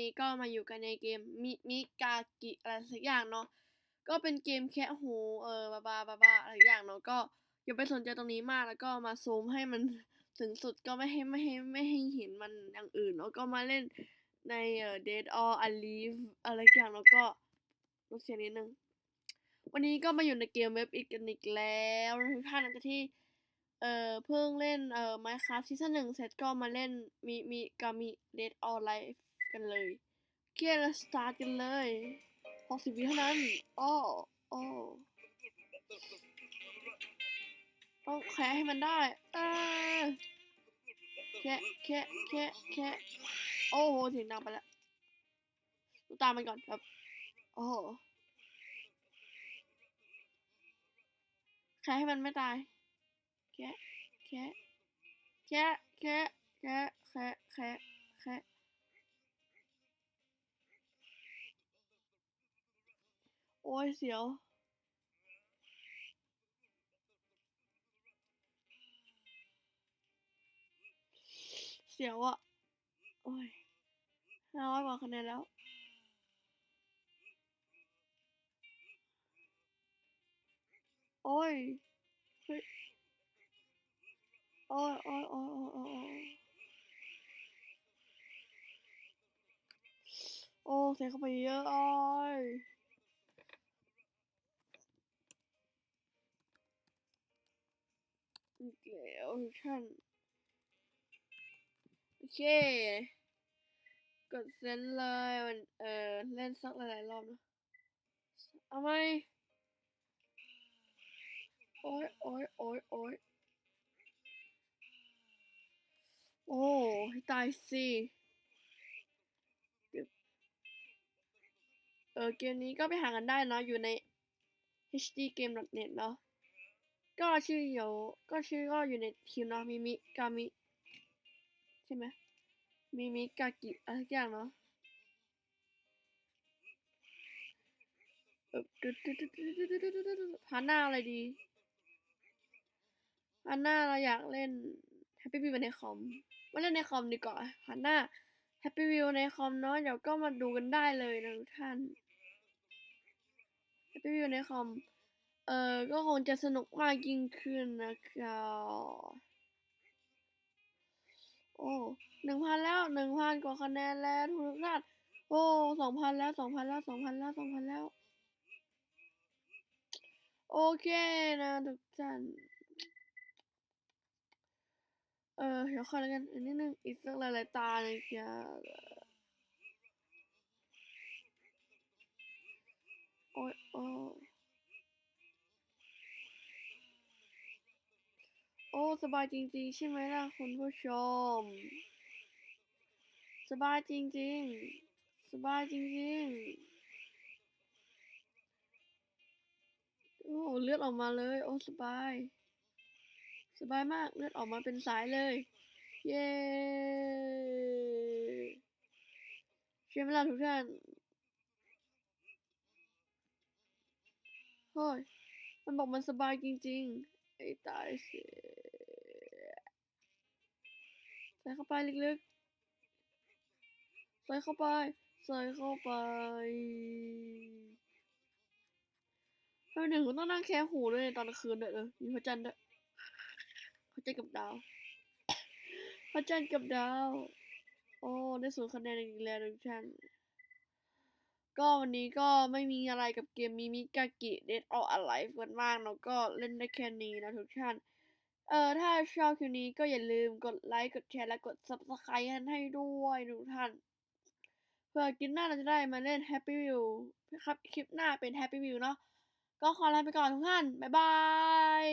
นี้ก็มาอยู่กันในเกมมิมิกากิอะไรสักอย่างเนาะก็เป็นเกมแคะหูเออบาบาบาบาอะไรอย่างเนาะก็อย่าไปสนใจตรงนี้มากแล้วก็มาซูมให้มันถึงสุดก็ไม่ให้ไม่ให้ไม่ให้เห็นมันอย่างอื่นแล้วก็มาเล่นในเอ่อ Dead or Alive อะไรอย่างแล้วก็ลดเสียงนิดนึง วันนี้ก็มาอยู่ในเกมเว็บอีกกันอีกแล้วทุกท่านหลังจากที่เอ่อเพิ่งเล่นเอ่อ Minecraft ซีซั่นหนึ่งเสร็จก็มาเล่นมีมีกามี Dead or Alive กันเลยโอเคเราสตาร์กันเลย60วิเท่านั้นอ้ออ้อต้องแคะให้มันได้เออแคะแคะแคะแคะโอ้โหเสียงดังไปแล้วดูตามมันก่อนครับโอ้โหแคะให้มันไม่ตาย แคะแคะแคะแคะแคะแคะแค อ้ยเสียว เสียวอะโอ้ยห้าร้อยกว่าคะแนนแล้ว โอ้ยเฮ้ยโอ้ยโอ้ยโอ้ยโอ้ยโอ้ยโอ้ยเสียเข้าไปเยอะโอ้ย อีกแล้วท่านโอเค กดเซนเลยมันเออเล่นสักหลายๆรอบนะเอาไหมโอ้ยโอ้ยโอ้ยโอ้ยโอ้ให้ตายสิเดี๋ยวเออเกมนี้ก็ไปหากันได้เนาะอยู่ใน HD Game net เนาะ ก็ชื่อโยก็ชื่อก็อยู่ในทีมเนาะมิมิกามิ ใช่ไหมมิมิกากิอะไรอย่างเนาะฮาหน่าอะไรดีฮาหน่าเราอยากเล่นแฮปปี้วิวในคอมมาเล่นในคอมดีกว่าฮาหน่าแฮปปี้วิวในคอมเนาะเดี๋ยวก็มาดูกันได้เลยนะทุกท่านแฮปปี้วิวในคอม เออก็คงจะสนุกมากยิ่งขึ้นนะครับโอ้หนึ่งพันแล้วหนึ่งพันกว่าคะแนนแล้วทุกท่านโอ้สองพันแล้วสองพันแล้วสองพันแล้วสองพันแล้ว โอเคนะทุกท่านเออเดี๋ยวคอยแล้วกันอันนี้นึงอีกสักหลายๆตาเลยจ้ะโอ้ยโอ้ สบายจริงๆ ใช่ไหมล่ะคุณผู้ชม สบายจริงๆ สบายจริงๆ โอ้เลือดออกมาเลย โอ้สบาย สบายมากเลือดออกมาเป็นสายเลย เย้ใช่ไหมล่ะทุกท่านเฮ้ยมันบอกมันสบายจริงๆ ไอ้ตายสิใส่เข้าไปลึกๆ ใส่เข้าไป ใส่เข้าไปทำไมหนึ่งคุณต้องนั่งแค่หูด้วยในตอนกลางคืนด้วยเออมีพระจันทร์ด้วยพระจันทร์กับดาว พระจันทร์กับดาว โอ้ ได้ศูนคะแนนอีกแล้วทุกท่านก็วันนี้ก็ไม่มีอะไรกับเกมมิมิกากิเดดออ Alive กันมากเนาะก็เล่นได้แค่นี้นะทุกท่าน เออถ้าชอบคลิปนี้ก็อย่าลืมกดไลค์กดแชร์และกด Subscribe ให้ด้วยทุกท่านเพื่อคลิปหน้าเราจะได้มาเล่น Happy View ครับคลิปหน้าเป็น Happy View เนาะก็ขอลาไปก่อนทุกท่าน บ๊ายบาย